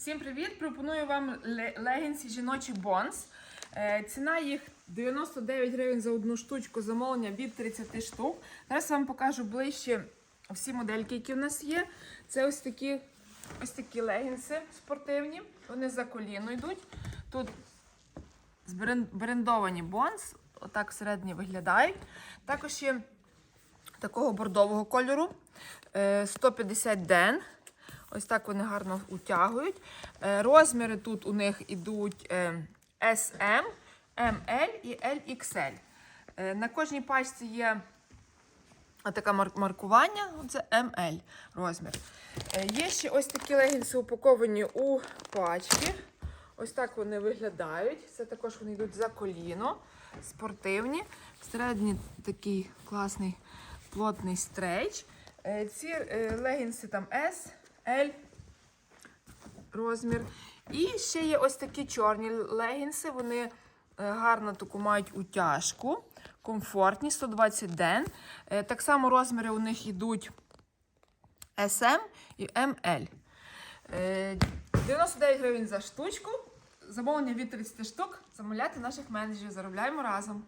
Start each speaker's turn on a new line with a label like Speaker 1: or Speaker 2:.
Speaker 1: Всім привіт! Пропоную вам ле- легінсі жіночі бонс. Е, Ціна їх 99 гривень за одну штучку, замовлення від 30 штук. Зараз вам покажу ближче всі модельки, які в нас є. Це ось такі, ось такі легінси спортивні. Вони за коліно йдуть. Тут брендовані бонс, отак всередині виглядають. Також є такого бордового кольору. е, 150 ден. Ось так вони гарно утягують. Е, Розміри тут у них ідуть е, SM, ML і LXL. Е, На кожній пачці є таке маркування, це ML розмір. Є ще ось такі легінси упаковані у пачки. Ось так вони виглядають. Це також вони йдуть за коліно, спортивні. Всередині такий класний плотний стрейч. Ці легінси там S, L розмір. І ще є ось такі чорні легінси. Вони е, гарно таку мають утяжку, комфортні, 120 ден. Е, Так само розміри у них йдуть SM і ML. Е, 99 гривень за штучку. Замовлення від 30 штук. Замовляйте наших менеджерів. Заробляємо разом.